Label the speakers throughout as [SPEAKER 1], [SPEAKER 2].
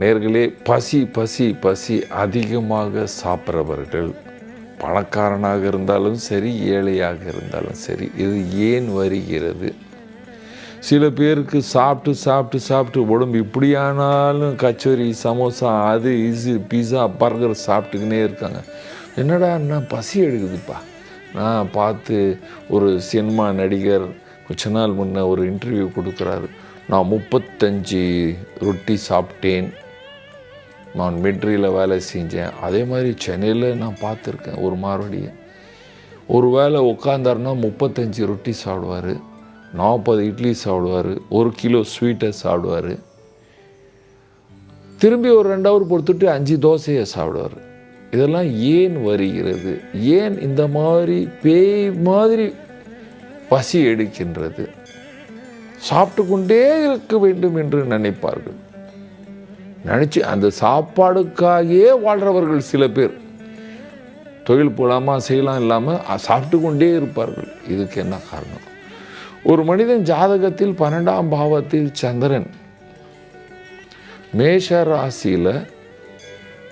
[SPEAKER 1] நேர்களே பசி பசி பசி அதிகமாக சாப்பிட்றவர்கள் பணக்காரனாக இருந்தாலும் சரி ஏழையாக இருந்தாலும் சரி இது ஏன் வருகிறது? சில பேருக்கு சாப்பிட்டு சாப்பிட்டு சாப்பிட்டு உடம்பு இப்படியானாலும் கச்சோரி சமோசா அது இது பீஸா பர்கர் சாப்பிட்டுக்கினே இருக்காங்க. என்னடா என்ன பசி எடுக்குதுப்பா. நான் பார்த்து ஒரு சினிமா நடிகர் கொஞ்ச நாள் முன்ன ஒரு இன்டர்வியூ கொடுக்குறாரு. நான் முப்பத்தஞ்சு ரொட்டி சாப்பிட்டேன். நான் மெட்ரியில் வேலை செஞ்சேன். அதே மாதிரி சென்னையில் நான் பார்த்துருக்கேன் ஒரு மறுபடியும் ஒரு வேளை உட்காந்தாருன்னா முப்பத்தஞ்சு ரொட்டி சாப்பிடுவார் நாற்பது இட்லி சாப்பிடுவார் ஒரு கிலோ ஸ்வீட்டை சாப்பிடுவார். திரும்பி ஒரு ரெண்டு ஹவர் பொறுத்துட்டு அஞ்சு தோசையை சாப்பிடுவார். இதெல்லாம் ஏன் வருகிறது? ஏன் இந்த மாதிரி பேய் மாதிரி பசி எடுக்கின்றது? சாப்பிட்டு கொண்டே இருக்க வேண்டும் என்று நினைப்பார்கள். நினச்சி அந்த சாப்பாடுக்காகவே வாழ்கிறவர்கள் சில பேர். தொழில் போகலாமா செய்யலாம் இல்லாமல் சாப்பிட்டு கொண்டே இருப்பார்கள். இதுக்கு என்ன காரணம்? ஒரு மனிதன் ஜாதகத்தில் பன்னெண்டாம் பாவத்தில் சந்திரன். மேஷ ராசியில்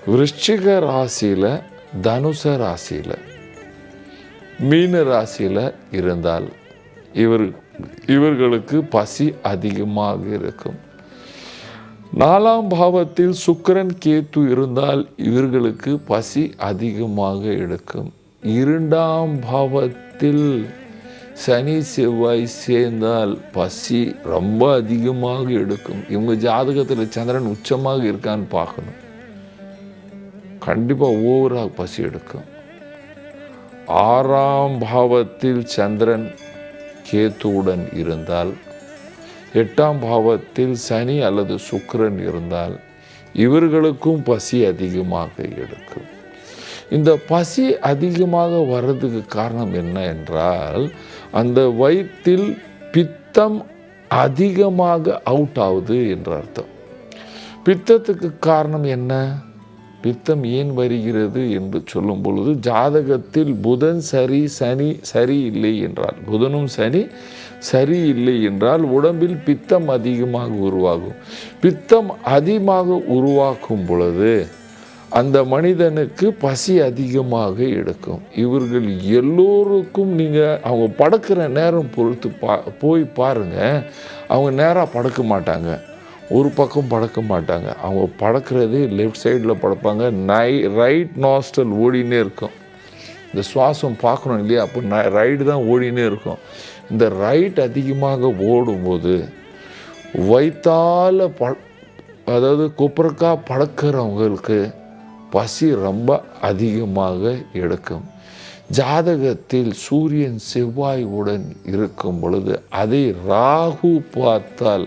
[SPEAKER 1] விருச்சிக ராசியில் தனுச ராசியில் மீன ராசியில் இருந்தால் இவர் இவர்களுக்கு பசி அதிகமாக இருக்கும். நாலாம் பாவத்தில் சுக்கரன் கேத்து இருந்தால் இவர்களுக்கு பசி அதிகமாக எடுக்கும். இரண்டாம் பாவத்தில் சனி செவ்வாய் சேர்ந்தால் பசி ரொம்ப அதிகமாக எடுக்கும். இவங்க ஜாதகத்தில் சந்திரன் உச்சமாக இருக்கான்னு பார்க்கணும். கண்டிப்பாக ஓவராக பசி எடுக்கும். ஆறாம் பாவத்தில் சந்திரன் கேத்துவுடன் இருந்தால் எட்டாம் பாவத்தில் சனி அல்லது சுக்கரன் இருந்தால் இவர்களுக்கும் பசி அதிகமாக எடுக்கும். இந்த பசி அதிகமாக வர்றதுக்கு காரணம் என்ன என்றால் அந்த வயிற்றில் பித்தம் அதிகமாக அவுட் ஆகுது என்ற அர்த்தம். பித்தத்துக்கு காரணம் என்ன? பித்தம் ஏன் வருகிறது என்று சொல்லும் பொழுது ஜாதகத்தில் புதன் சரி சனி சரி இல்லை என்றால் புதனும் சனி சரி இல்லை என்றால் உடம்பில் பித்தம் அதிகமாக உருவாகும். பித்தம் அதிகமாக உருவாக்கும் பொழுது அந்த மனிதனுக்கு பசி அதிகமாக எடுக்கும். இவர்கள் எல்லோருக்கும் நீங்கள் அவங்க படுக்கிற நேரம் பொறுத்து பா போய் பாருங்கள் அவங்க நேராக படுக்க மாட்டாங்க. ஒரு பக்கம் படுக்க மாட்டாங்க. அவங்க படக்கிறதே லெஃப்ட் சைடில் படுப்பாங்க. நை ரைட் நாஸ்டல் ஓடினே இருக்கும். இந்த சுவாசம் பார்க்கணும் இல்லையா? அப்போ ந ரைடு தான் ஓடினே இருக்கும். இந்த ரைட் அதிகமாக ஓடும்போது வயிற்றால் ப அதாவது குப்பரக்கா பழக்கிறவங்களுக்கு பசி ரொம்ப அதிகமாக எடுக்கும். ஜாதகத்தில் சூரியன் செவ்வாய் உடன் இருக்கும் பொழுது அதை ராகு பார்த்தால்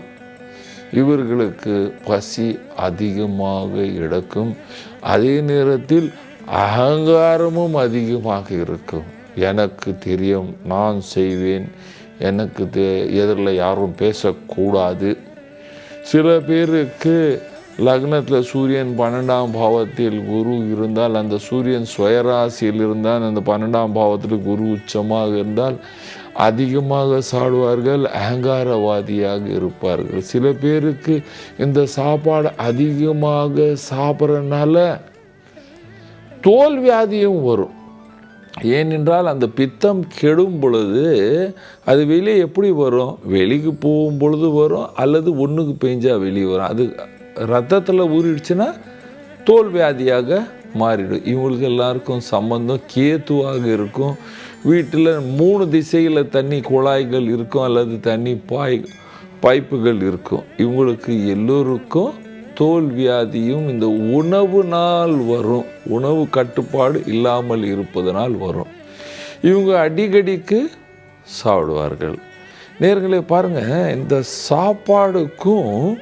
[SPEAKER 1] இவர்களுக்கு பசி அதிகமாக எடுக்கும். அதே நேரத்தில் அகங்காரமும் அதிகமாக இருக்கும். எனக்கு தெரியும் நான் செய்வேன். எனக்கு தெ எதிரில் யாரும் பேசக்கூடாது. சில பேருக்கு லக்னத்தில் சூரியன் பன்னெண்டாம் பாவத்தில் குரு இருந்தால் அந்த சூரியன் சுயராசியில் இருந்தால் அந்த பன்னெண்டாம் பாவத்தில் குரு உச்சமாக இருந்தால் அதிகமாக சாடுவார்கள் அகங்காரவாதியாக இருப்பார்கள். சில பேருக்கு இந்த சாப்பாடு அதிகமாக சாப்பிட்றதுனால தோல் வியாதியும் வரும். ஏனென்றால் அந்த பித்தம் கெடும் பொழுது அது வெளியே எப்படி வரும்? வெளிக்கு போகும் பொழுது வரும் அல்லது ஒன்றுக்கு பெஞ்சால் வெளியே வரும். அது ரத்தத்தில் ஊறிடுச்சுன்னா தோல் வியாதியாக மாறிடும். இவங்களுக்கு எல்லாருக்கும் சம்பந்தம் கேத்துவாக இருக்கும். வீட்டில் மூணு திசையில் தண்ணி குழாய்கள் இருக்கும் அல்லது தண்ணி பாய் பைப்புகள் இருக்கும். இவங்களுக்கு எல்லோருக்கும் தோல் வியாதியும் இந்த உணவுனால் வரும். உணவு கட்டுப்பாடு இல்லாமல் இருப்பதனால் வரும். இவங்க அடிக்கடிக்கு சாப்பிடுவார்கள். நேர்களே பாருங்கள் இந்த சாப்பாடுக்கும்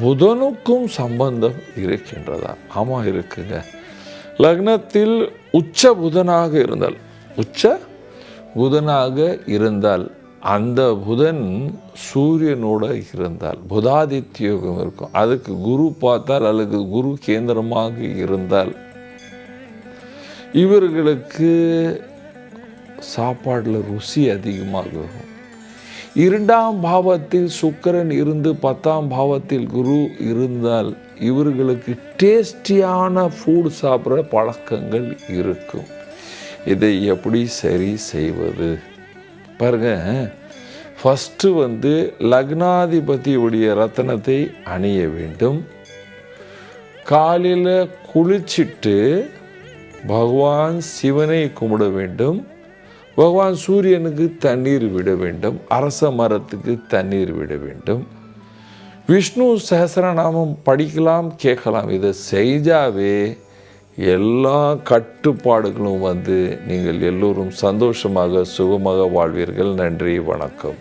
[SPEAKER 1] புதனுக்கும் சம்பந்தம் இருக்கின்றதா? ஆமாம் இருக்குங்க. லக்னத்தில் உச்ச புதனாக இருந்தால் உச்ச புதனாக இருந்தால் அந்த புதன் சூரியனோட இருந்தால் புதாதித்ய யோகம் இருக்கும். அதுக்கு குரு பார்த்தால் அல்லது குரு கேந்திரமாக இருந்தால் இவர்களுக்கு சாப்பாடில் ருசி அதிகமாக இருக்கும். இரண்டாம் பாவத்தில் சுக்கரன் இருந்து பத்தாம் பாவத்தில் குரு இருந்தால் இவர்களுக்கு டேஸ்டியான ஃபுட் சாப்பிட்ற பழக்கங்கள் இருக்கும். இதை எப்படி சரி செய்வது? பாருங்க. ஃபஸ்ட்டு வந்து லக்னாதிபதியுடைய ரத்தனத்தை அணிய வேண்டும். காலையில் குளிச்சிட்டு பகவான் சிவனை கும்பிட வேண்டும். பகவான் சூரியனுக்கு தண்ணீர் விட வேண்டும். அரச மரத்துக்கு தண்ணீர் விட வேண்டும். விஷ்ணு சஹஸ்ரநாமம் படிக்கலாம் கேட்கலாம். இதை செய்தாவே எல்லா கட்டுப்பாடுகளும் வந்து நீங்கள் எல்லோரும் சந்தோஷமாக சுகமாக வாழ்வீர்கள். நன்றி வணக்கம்.